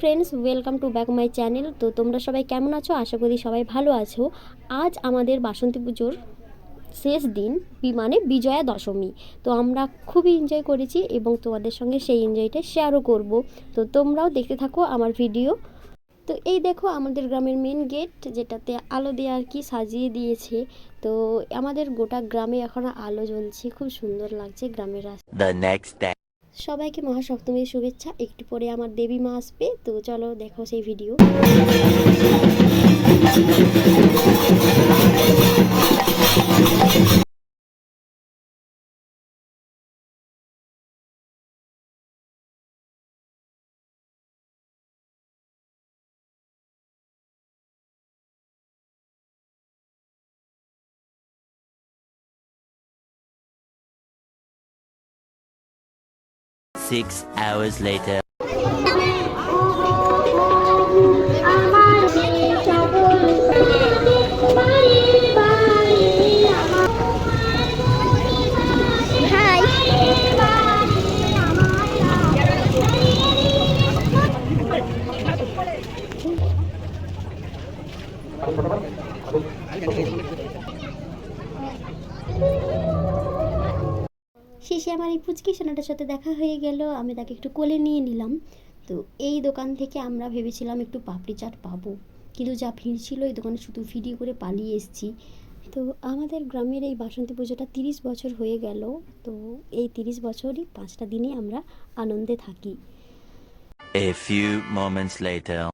Friends, welcome to back my channel. তো তোমরা সবাই কেমন আছো? আশা করি সবাই ভালো আছো। আজ আমাদের বাসন্তী পুজোর শেষ দিন মানে বিজয়া দশমী। তো আমরা খুবই এনজয় করেছি এবং তোমাদের সঙ্গে সেই এনজয়টা শেয়ারও করব। তো তোমরাও দেখতে থাকো আমার ভিডিও তো এই দেখো আমাদের গ্রামের মেন গেট যেটাতে আলো দিয়ে আর কি সাজিয়ে দিয়েছে। তো আমাদের গোটা গ্রামে এখন আলো জ্বলছে, খুব সুন্দর লাগছে গ্রামের রাস্তা. সবাইকে মহাসপ্তমীর শুভেচ্ছা। একটু পরে আমার দেবী মা আসবে তো চলো দেখো সেই ভিডিও। Six hours later. শেষে আমার এই পুচকি সোনাটার সাথে দেখা হয়ে গেল, আমি তাকে একটু কোলে নিয়ে নিলাম। তো এই দোকান থেকে আমরা ভেবেছিলাম একটু পাপড়ি চাট পাবো। কিন্তু যা ভিড় ছিল, এই দোকানে শুধু ফিরি করে পালিয়ে এসেছি। তো আমাদের গ্রামের এই বাসন্তী পুজোটা তিরিশ বছর হয়ে গেল। তো এই তিরিশ বছরই পাঁচটা দিনই আমরা আনন্দে থাকি। A few moments later.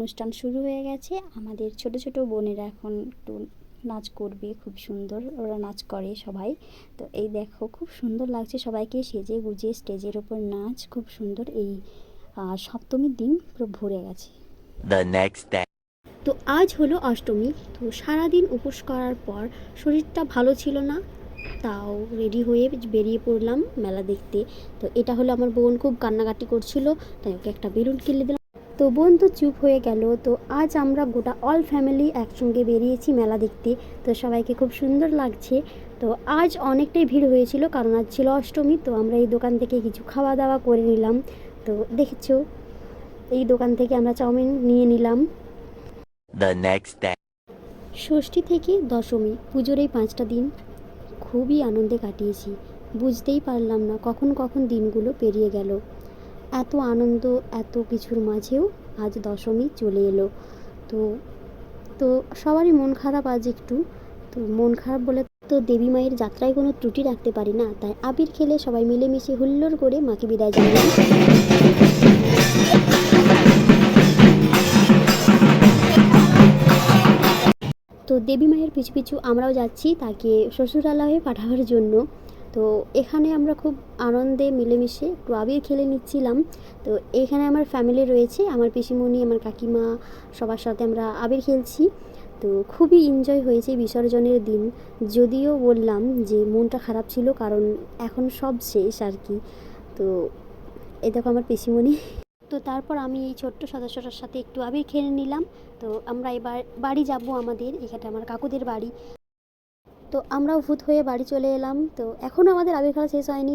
অনুষ্ঠান শুরু হয়ে গেছে। আমাদের ছোট ছোট বোনেরা এখন একটু নাচ করবে খুব সুন্দর ওরা নাচ করে সবাই। তো এই দেখো খুব সুন্দর লাগছে সবাইকে সেজে গুজে স্টেজের ওপর নাচ খুব সুন্দর এই সপ্তমীর দিন পুরো ভরে গেছে। তো আজ হলো অষ্টমী তো সারাদিন উপোস করার পর শরীরটা ভালো ছিল না তাও রেডি হয়ে বেরিয়ে পড়লাম মেলা দেখতে। তো এটা হলো আমার বোন খুব কান্নাকাটি করছিল তাই ওকে একটা বেলুন কিনে দিলাম। তো বোন তো চুপ হয়ে গেল। তো আজ আমরা গোটা অল ফ্যামিলি একসঙ্গে বেরিয়েছি মেলা দেখতে। তো সবাইকে খুব সুন্দর লাগছে। তো আজ অনেকটাই ভিড় হয়েছিল কারণ আজ ছিল অষ্টমী। তো আমরা এই দোকান থেকে কিছু খাওয়া দাওয়া করে নিলাম। তো দেখেছ এই দোকান থেকে আমরা চাউমিন নিয়ে নিলাম. ষষ্ঠী থেকে দশমী পুজোর এই পাঁচটা দিন খুবই আনন্দে কাটিয়েছি। বুঝতেই পারলাম না কখন কখন দিনগুলো পেরিয়ে গেল। এত আনন্দ, এত কিছুর মাঝেও আজ দশমী চলে এলো। তো তো সবারই মন খারাপ আজ একটু। তো মন খারাপ বলে তো দেবী মায়ের যাত্রায় কোনো ত্রুটি রাখতে পারি না। তাই আবির খেলে সবাই মিলেমিশে হুল্লোড় করে মাকে বিদায় জানালাম তো দেবী মায়ের পিছু পিছু আমরাও যাচ্ছি তাকে শ্বশুরালয়ে পাঠাবার জন্য। তো এখানে আমরা খুব আনন্দে মিলেমিশে একটু আবির খেলে নিচ্ছিলাম। তো এখানে আমার ফ্যামিলি রয়েছে, আমার পিসিমণি, আমার কাকিমা, সবার সাথে আমরা আবির খেলছি। তো খুবই এনজয় হয়েছে বিসর্জনের দিন। যদিও বললাম যে মনটা খারাপ ছিল, কারণ এখন সব শেষ আর কি। তো এই দেখো আমার পিসিমণি। তো তারপর আমি এই ছোট্ট সদস্যটার সাথে একটু আবির খেলে নিলাম। তো আমরা এবার বাড়ি যাব আমাদের, এখানে আমার কাকুদের বাড়ি। তো আমরাও ভূত হয়ে বাড়ি চলে এলাম। তো এখনও আমাদের আবির খেলা শেষ হয়নি।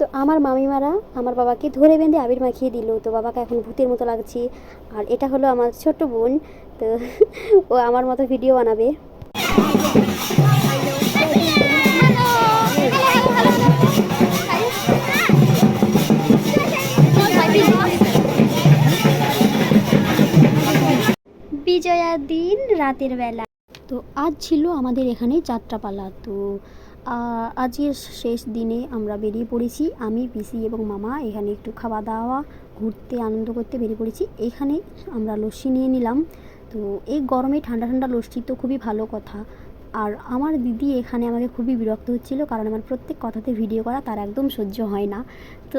তো আমার মামিমারা আমার বাবাকে ধরে বেঁধে আবির মাখিয়ে দিল। তো বাবাকে এখন ভূতের মতো লাগছে। আর এটা হলো আমার ছোট্ট বোন। তো ও আমার মতো ভিডিও বানাবে। বিজয়ার দিন রাতের বেলা। তো আজ ছিল আমাদের এখানে যাত্রাপালা। তো আজকের শেষ দিনে আমরা বেরিয়ে পড়েছি। আমি, পিসি এবং মামা এখানে একটু খাওয়া দাওয়া ঘুরতে, আনন্দ করতে বেরিয়ে পড়েছি। এখানে আমরা লস্যি নিয়ে নিলাম। তো, এই গরমে ঠান্ডা ঠান্ডা লস্যি তো খুবই ভালো কথা। আর আমার দিদি এখানে আমাকে খুবই বিরক্ত হচ্ছিল, কারণ আমার প্রত্যেক কথাতে ভিডিও করা তার একদম সহ্য হয় না। তো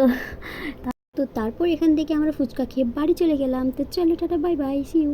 তো তারপর এখান থেকে আমরা ফুচকা খেয়ে বাড়ি চলে গেলাম। তো চলো, tata, bye bye see you